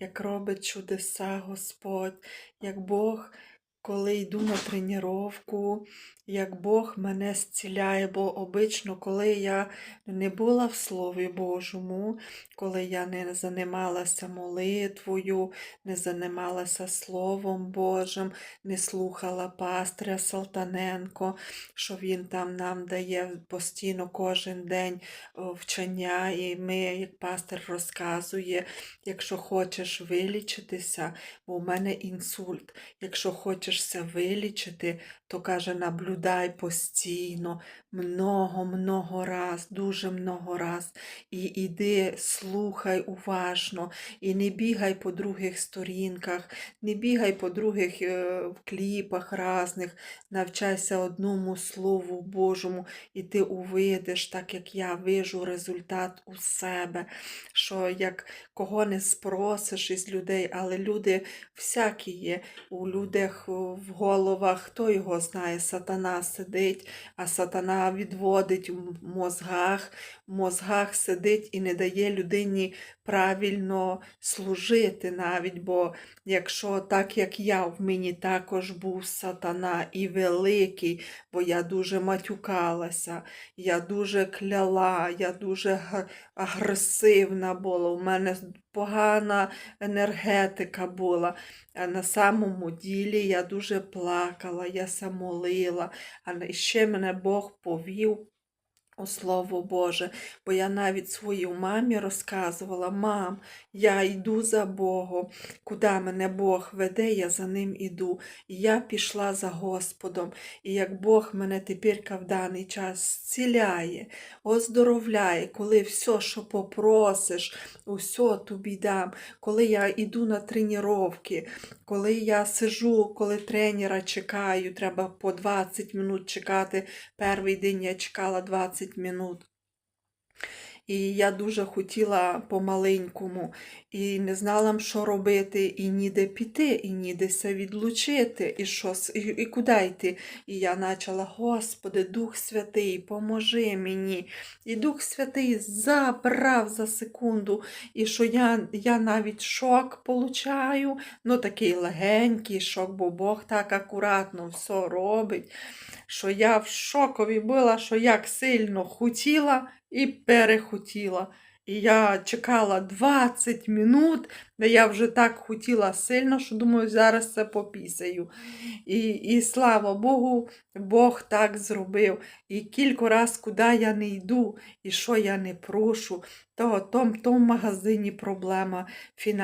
як робить чудеса Господь, як Бог, коли йду на тренування, як Бог мене зціляє, бо обично, коли я не була в Слові Божому, коли я не займалася молитвою, не займалася Словом Божим, не слухала пастиря Салтаненко, що він там нам дає постійно кожен день о, вчення, і ми, як пастир розказує, якщо хочеш вилічитися, бо в мене інсульт, якщо хочешся вилічити, то каже, наблюдай постійно, много-много раз, дуже много раз. І іди, слухай уважно, і не бігай по других сторінках, не бігай по других е, кліпах разних, навчайся одному Слову Божому, і ти увидиш, так як я вижу результат у себе, що як кого не спросиш із людей, але люди всякі є, у людях в головах, хто його знає, сатана сидить, а сатана відводить в мозгах, в мозгах сидить і не дає людині правильно служити навіть, бо якщо так, як я, в мені також був сатана і великий, бо я дуже матюкалася, я дуже кляла, я дуже агресивна була, у мене погана енергетика була. На самому ділі я дуже плакала, я самолила, а ще мене Бог повів у Слово Боже, бо я навіть своїй мамі розказувала, мам, я йду за Богом, куди мене Бог веде, я за ним іду. І я пішла за Господом. І як Бог мене тепер в даний час зціляє, оздоровляє, коли все, що попросиш, усе тобі дам, коли я йду на тренування, коли я сижу, коли тренера чекаю, треба по 20 минут чекати. Перший день я чекала 20 минут. І я дуже хотіла по-маленькому, і не знала, що робити, і ніде піти, і ніде се відлучити, і, що, і, і куди йти. І я почала, Господи, Дух Святий, поможи мені. І Дух Святий забрав за секунду, і що я, я навіть шок получаю, ну такий легенький шок, бо Бог так акуратно все робить, що я в шокові була, що як сильно хотіла і перехотіла. І я чекала 20 минут, де я вже так хотіла сильно, що думаю, зараз це попісаю. І, і слава Богу, Бог так зробив. І кілька раз, куди я не йду, і що я не прошу, то в тому магазині проблема фінансова.